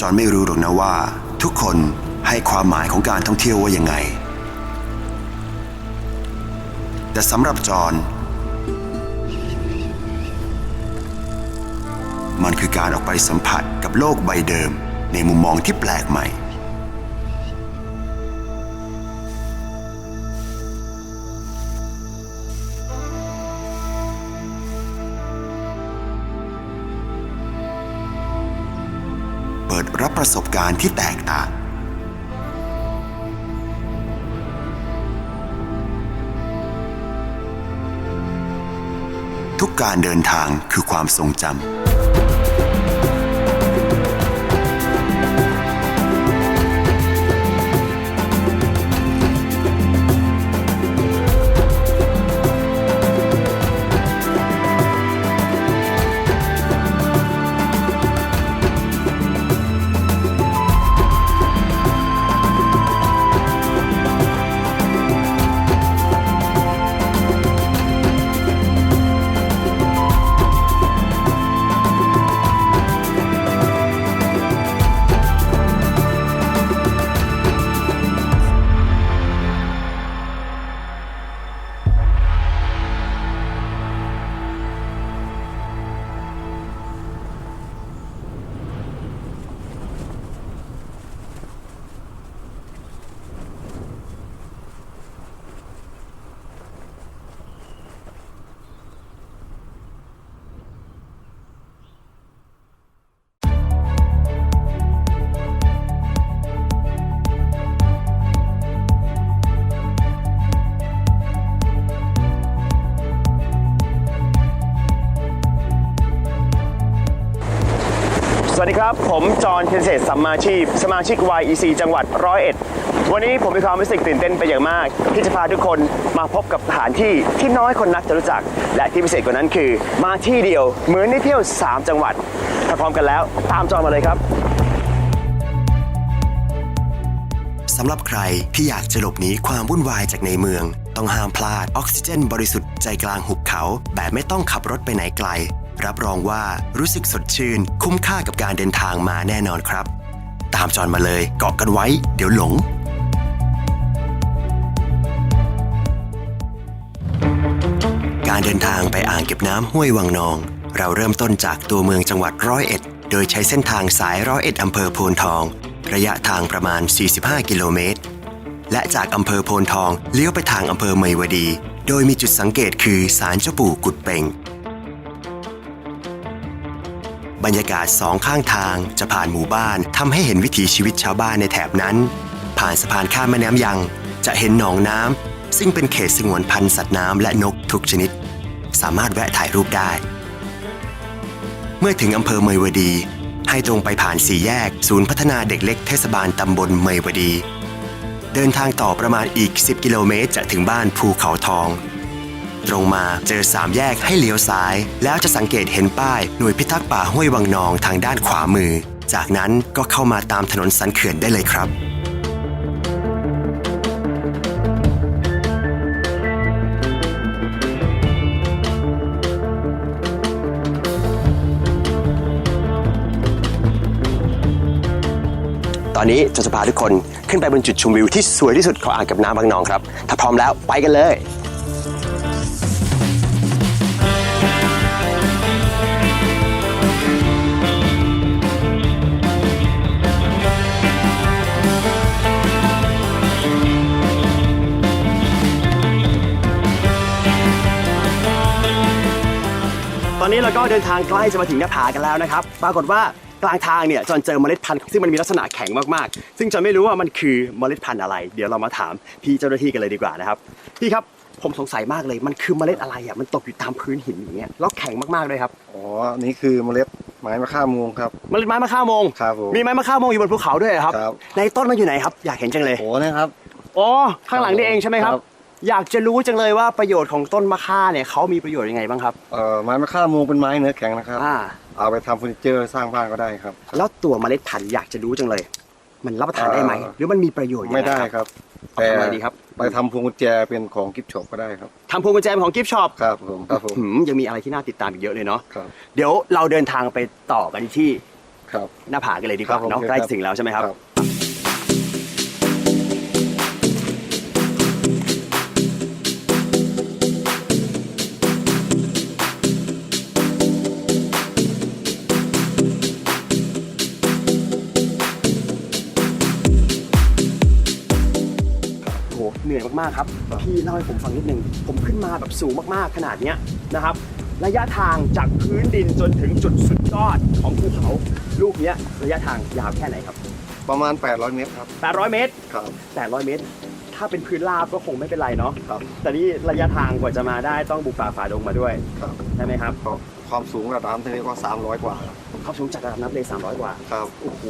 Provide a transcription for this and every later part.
จอนไม่รู้หรอกนะว่า ทุกคนให้ความหมายของการท่องเที่ยวว่ายังไง แต่สำหรับจอนมันคือการออกไปสัมผัสกับโลกใบเดิมในมุมมองที่แปลกใหม่ ดรับประสบการณ์ที่แตกต่าง ทุกการเดินทางคือความทรงจำ วัสดีครับ ผมจอห์นเทนเศษสัมมาชีพ สมาชิก YEC จังหวัดร้อยเอ็ดวันนี้ผมมีความรู้สึกตื่นเต้นไปอย่างมาก ที่จะพาทุกคนมาพบกับสถานที่ที่น้อยคนนักจะรู้จัก และที่พิเศษกว่านั้นคือ มาที่เดียวเหมือนได้เที่ยว 3 จังหวัดถ้าพร้อมกันแล้วตามจอห์นมาเลยครับสำหรับใครที่อยากจะหลบหนีความวุ่นวายจากในเมือง ต้องห้ามพลาดออกซิเจนบริสุทธิ์ใจกลางหุบเขา แบบไม่ต้องขับรถไปไหนไกล รับรองว่ารู้สึกสดชื่น คุ้มค่ากับการเดินทางมาแน่นอนครับ ตามจอนมาเลยเกาะกันไว้ เดี๋ยวหลงการเดินทางไปอ่างเก็บน้ำห้วยวังนอง เราเริ่มต้นจากตัวเมืองจังหวัดร้อยเอ็ด โดยใช้เส้นทางสายร้อยเอ็ดอำเภอโพนทอง ระยะทางประมาณ 45 กิโลเมตร และจากอำเภอโพนทองเลี้ยวไปทางอำเภอเมยวดี โดยมีจุดสังเกตคือศาลเจ้าปู่กุดเป่ง บรรยากาศสองข้างทางจะผ่านหมู่บ้านทำให้เห็นวิถีชีวิตชาวบ้านในแถบนั้น ผ่านสะพานข้ามแม่น้ำยัง จะเห็นหนองน้ำซึ่งเป็นเขตสงวนพันธุ์สัตว์น้ำและนกทุกชนิด สามารถแวะถ่ายรูปได้ เมื่อถึงอำเภอเมยวดี ให้ตรงไปผ่านสี่แยก ศูนย์พัฒนาเด็กเล็กเทศบาลตำบลเมยวดี เดินทางต่อประมาณอีก 10 กิโลเมตรจะถึงบ้านภูเขาทอง ตรงมาเจอสามแยกให้เลี้ยวซ้าย แล้วจะสังเกตเห็นป้ายหน่วยพิทักษ์ป่าห้วยวังนองทางด้านขวามือ จากนั้นก็เข้ามาตามถนนสันเขื่อนได้เลยครับตอนนี้จะจะพาทุกคนขึ้นไปบนจุดชมวิวที่สวยที่สุดของอ่างเก็บน้ำบางนองครับ ถ้าพร้อมแล้วไปกันเลย ตอนนี้เราก็เดินทางใกล้จะมาถึงหน้าผากันแล้วนะครับ ปรากฏว่ากลางทางเนี่ยจอนเจอเมล็ดพันธุ์ซึ่งมันมีลักษณะแข็งมากๆ ซึ่งจอนไม่รู้ว่ามันคือเมล็ดพันธุ์อะไร เดี๋ยวเรามาถามพี่เจ้าหน้าที่กันเลยดีกว่านะครับ พี่ครับผมสงสัยมากเลยมันคือเมล็ดอะไรอะมันตกอยู่ตามพื้นหินอย่างเงี้ยแล้วแข็งมากๆเลยครับอ๋อนี่คือเมล็ดไม้มะข่าโมงครับ เมล็ดไม้มะข่าโมง ครับผม มีไม้มะข่าโมงอยู่บนภูเขาด้วยเหรอครับ ครับ ในต้นมันอยู่ไหนครับ อยากเห็นจังเลยโอ้นะครับ อ๋อข้างหลังนี่เองใช่ไหมครับ ครับ อยากจะรู้จังเลยว่าประโยชน์ของต้นมะข่าเนี่ยเขามีประโยชน์ยังไงบ้างครับ เอ่อไม้มะข่าโมงเป็นไม้เนื้อแข็งนะครับ อ่า เอาไปทำเฟอร์นิเจอร์สร้างบ้านก็ได้ครับ แล้วตัวเมล็ดพันธุ์อยากจะรู้จังเลย มันรับประทานได้ไหมเอ่อหรือมันมีประโยชน์ยังงไม่ได้ครับ ครับ เอาทำไมดีครับไปทำพวงกุญแจเป็นของกิฟต์ช็อปก็ได้ครับ ทำพวงกุญแจเป็นของกิฟช็อปครับผมครับผมยังมีอะไรที่น่าติดตามอีกเยอะเลยเนาะครับเดี๋ยวเราเดินทางไปต่อกันที่ครับ หน้าผากันเลยดีกว่าครับผมเนาะครับใกล้ถึงแล้วใช่ไหมครับโอ้โเหนื่อยมากๆครับพี่เล่าให้ผมฟังนิดนึงผมขึ้นมาแบบสูงมากๆขนาดเนี้ยนะครับ ระยะทางจากพื้นดินจนถึงจุดสุดยอดของภูเขาลูกเนี้ยระยะทางยาวแค่ไหนครับ ประมาณ 800 เมตรครับ 800 เมตรครับ800 เมตร ถ้าเป็นพื้นราบก็คงไม่เป็นไรเนาะครับ แต่นี่ระยะทางกว่าจะมาได้ต้องบุกป่าฝ่าดงมาด้วยครับใช่ไหมครับก็ความสูงระดับน้ำทะเลก็ 300 กว่าครับ เขาสูงจากระดับน้ำทะเล300 กว่าครับ โอ้โห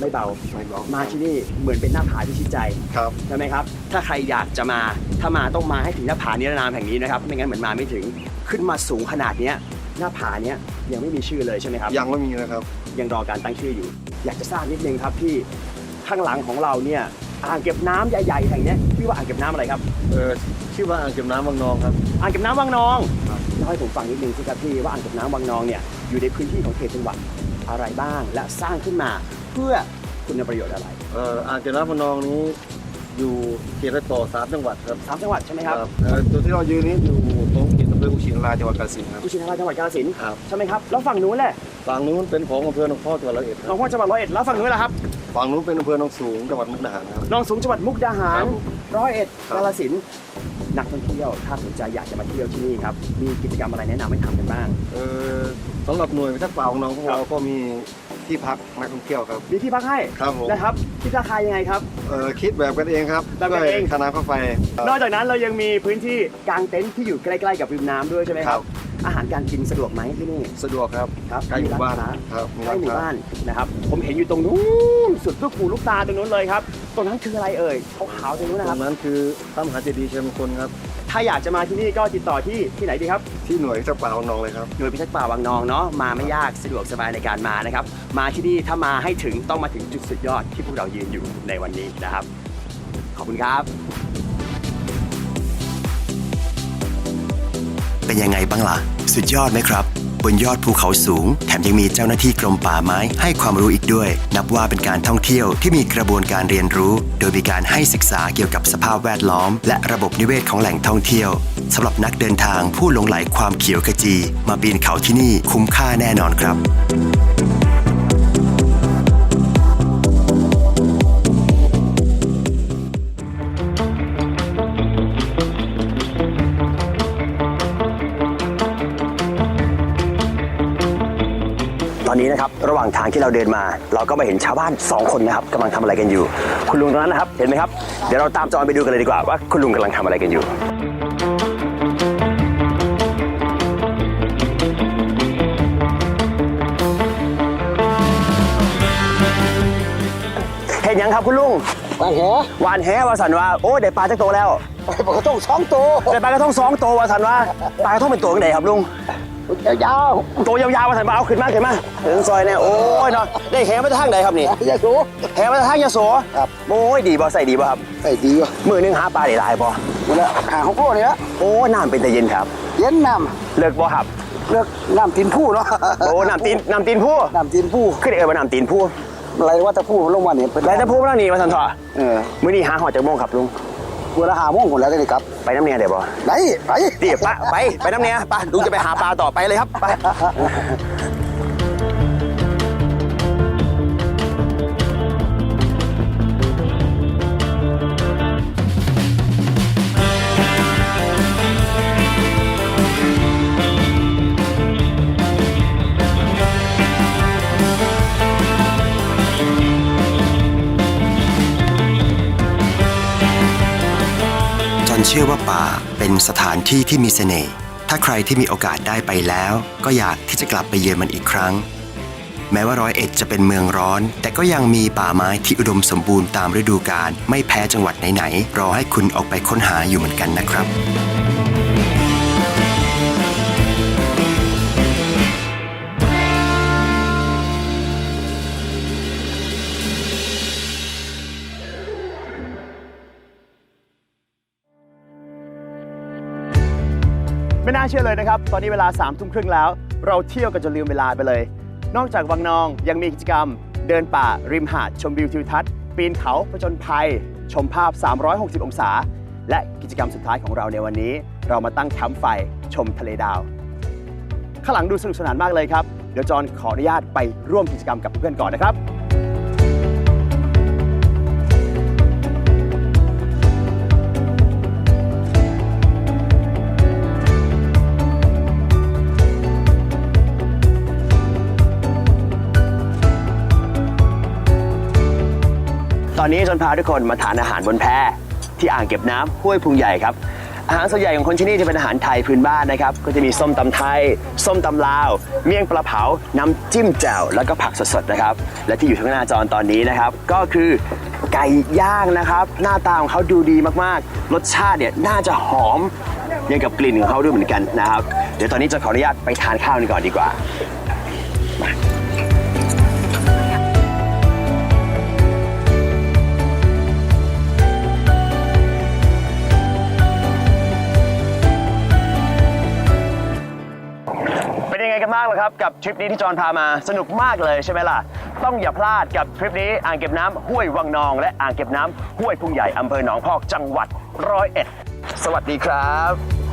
ไม่เบา ไม่บอกมาที่นี่เหมือนเป็นหน้าผาที่ชิดใจครับ ใช่ไหมครับ ถ้าใครอยากจะมา ถ้ามาต้องมาให้ถึงหน้าผานิรนามแห่งนี้นะครับ ไม่งั้นเหมือนมาไม่ถึง ขึ้นมาสูงขนาดเนี้ย หน้าผาเนี้ยยังไม่มีชื่อเลยใช่ไหมครับ ยังไม่มีนะครับ ยังรอการตั้งชื่ออยู่ อยากจะทราบนิดนึงครับพี่ ข้างหลังของเราเนี่ยอ่างเก็บน้ำใหญ่ๆแห่งเนี้ยชื่อว่าอ่างเก็บน้ำอะไรครับ เออชื่อว่าอ่างเก็บน้ำบางนองครับ อ่างเก็บน้ำวังนองครับ เล่าให้ผมฟังนิดนึงสิครับพี่ว่าอ่างเก็บน้ำวังนองเนี่ยอยู่ในพื้นที่ของเขตจังหวัดอะไรบ้าง และสร้างขึ้นมาเพื่อคุณประโยชน์อะไรเอ่ออ่างเก็บน้ำบางนองนี้ อยู่เขตรอยต่อสามจังหวัดครับสามจังหวัดใช่ไหมครับเอ่อตัวที่เรายืนนี้อยู่ตรงเขตอำเภอกุชินารายจังหวัดกาฬสินธุ์ครับ กุชินาราจังหวัดกาฬสินธุ์ครับ ใช่ไหมครับแล้วฝั่งนู้นแหละฝั่งนู้นเป็นของอำเภอหนองพ่อจังหวัดร้อยเอ็ดคหนรัอบ งพ่อจังหวัดร้อยเอ็ดแล้วฝั่งนู้นล่ะครับ ฝั่งนู้นเป็นอำเภอหนองสูงจังหวัดมุกดาหารครับหนองสูงจังหวัดมุกดาหาครัรบร้อยเอ็ดครับ กาฬสินธุ์นักท่องเที่ยว ถ้าสนใจอยากจะมาเที่ยวที่นี่ครับ มีกิจกรรมอะไรแนะนำให้ทำกันบ้าง เอ่อสำหรับหน่วยพิทักษ์ป่าของน้องพวกเราก็มีที่พักนักท่องเที่ยวครับ มีที่พักให้ครับผม นะครับที่ราคายังไงครับ เอ่อคิดแบบกันเองครับแบบกันเอง ด้วยคณะข้าไฟนอกจากนั้นเรายังมีพื้นที่กางเต็นท์ที่อยู่ใกล้ ๆ กับริมน้ำด้วยใช่ไหมครับ อาหารการกินสะดวกไหมที่นี่ สะดวกครับครับใกล้หมู่บ้านร้ค้ครับมีใกล้ร้านหมู่ค้าบ้านนะครับ ผมเห็นอยู่ตรงนู้นสุดลูกหูลูกตาตรงนู้นเลยครับ ตรงนั้นคืออะไรเอ่ยขาวๆตรงนู้นนะตครรับงนั้นคือพระมหาเจดีย์เชิญมงคลครับ ถ้าอยากจะมาที่นี่ก็ติดต่อที่ที่ไหนดีครับ ที่หน่วยพิทักษ์ป่าของน้องเลยครับ หน่วยพิทักษ์ป่าวังนองเนาะมาไม่ยากสะดวกสบายในการมานะครับ มาที่นี่ถ้ามาให้ถึงต้องมาถึงจุดสุดยอดที่พวกเรายืนอยู่ในวันนี้นะครับ ขอบคุณครับ เป็นยังไงบ้างล่ะ สุดยอดไหมครับ บนยอดภูเขาสูง แถมยังมีเจ้าหน้าที่กรมป่าไม้ให้ความรู้อีกด้วย นับว่าเป็นการท่องเที่ยวที่มีกระบวนการเรียนรู้ โดยมีการให้ศึกษาเกี่ยวกับสภาพแวดล้อม และระบบนิเวศของแหล่งท่องเที่ยวสำหรับนักเดินทางผู้หลงไหลความเขียวขจี มาปีนเขาที่นี่คุ้มค่าแน่นอนครับ รับระหว่างทางที่เราเดินมา เราก็มาเห็นชาวบ้าน 2 คนนะครับกำลังทำอะไรกันอยู่ คุณลุงตรงนั้นนะครับ เห็นไหมครับ เดี๋ยวเราตามจอนไปดูกันเลยดีกว่าว่าคุณลุงกำลังทำอะไรกันอยู่เห็นยังครับคุณลุงปลาแหหวานแหวาสันว่าโอ้ได้ปลาจักโตแล้วปลากระต้องสองตัวได้ปลากระทงสองตัววาสันว่าปลากระทงเป็นตัวกันไหนครับลุง ยาวตัวยาวๆมาถ่ายมาเอาขึ้นมาขึ้นมาถึงซอยเนี่ยโอ้ยเนาะได้แหมาจากทางไหนครับนี่ๆอย่าสู แหมาจากทางยโสครับ โอ้ยดีบ่ใส่ดีบ่ครับไอ้ดีวะมือหนึงหาปลาได้หลายบ่หมดแล้วหาของพ่อเนี่ยโอ้น้ำเป็นแต่เย็นครับ เย็นน้เลิกบ่ครับำเลือกน้ำตีนผู้เนาะโอ้น้ำตีนน้ำตีนผู้น้ำตีนผู้ขึ้นเอ่ยว่าน้ำตีนผู้อะไรว่าแต่ผู้ลงมาเนี่ยเป็นแล้วจะพูดว่านี่มาสันทอะเออมื้อนี้หาหอดจากโมงครับลุง เวลาหาโมงคนแล้วได้ครับ ไปน้ำเนียเด้บ่ไหนไปตีปะไปไปน้ำเนียไปลุงจะไปหาปลาต่อไปเลยครับไป ชื่อว่าป่าเป็นสถานที่ที่มีเสน่ห์ ถ้าใครที่มีโอกาสได้ไปแล้ว ก็อยากที่จะกลับไปเยือนมันอีกครั้ง แม้ว่าร้อยเอ็ดจะเป็นเมืองร้อน แต่ก็ยังมีป่าไม้ที่อุดมสมบูรณ์ตามฤดูกาลไม่แพ้จังหวัดไหนๆรอให้คุณออกไปค้นหาอยู่เหมือนกันนะครับาเชื่อเลยนะครับ ตอนนี้เวลา3ามทุ่มครึ่งแล้ว เราเที่ยวกันจนลืมเวลาไปเลย นอกจากวังนองยังมีกิจกรรม เดินป่าริมหาดชมวิวทิวทัศน์ ปีนเขาผจญภัย ชมภาพ 360 องศา และกิจกรรมสุดท้ายของเราในวันนี้ เรามาตั้งแคมป์ไฟชมทะเลดาว ข้างหลังดูสนุกสนานมากเลยครับ เดี๋ยวจอห์นขออนุญาตไปร่วมกิจกรรมกับเพื่อนก่อนนะครับ ตอนพาทุกคนมาทานอาหารบนแพที่อ่างเก็บน้ำห้วยพุงใหญ่ครับ อาหารส่วนใหญ่ของคนที่นี่จะเป็นอาหารไทยพื้นบ้านนะครับ ก็จะมีส้มตำไทย ส้มตำลาว เมี่ยงปลาเผา น้ำจิ้มแจ่ว แล้วก็ผักสดๆนะครับ และที่อยู่ข้างหน้าจอตอนนี้นะครับ ก็คือไก่ย่างนะครับ หน้าตาของเขาดูดีมากๆ รสชาติเนี่ยน่าจะหอมยังกับกลิ่นของเขาด้วยเหมือนกันนะครับ เดี๋ยวตอนนี้จะขออนุญาตไปทานข้าวกันก่อนดีกว่าเป็ ครับกับทริปนี้ที่จอนพามาสนุกมากเลยใช่ไหมล่ะ ต้องอย่าพลาดกับทริปนี้อ่างเก็บน้ำห้วยวังนอง และอ่างเก็บน้ำห้วยพุงใหญ่อำเภอหนองพอกจังหวัดร้อยเอ็ด สวัสดีครับ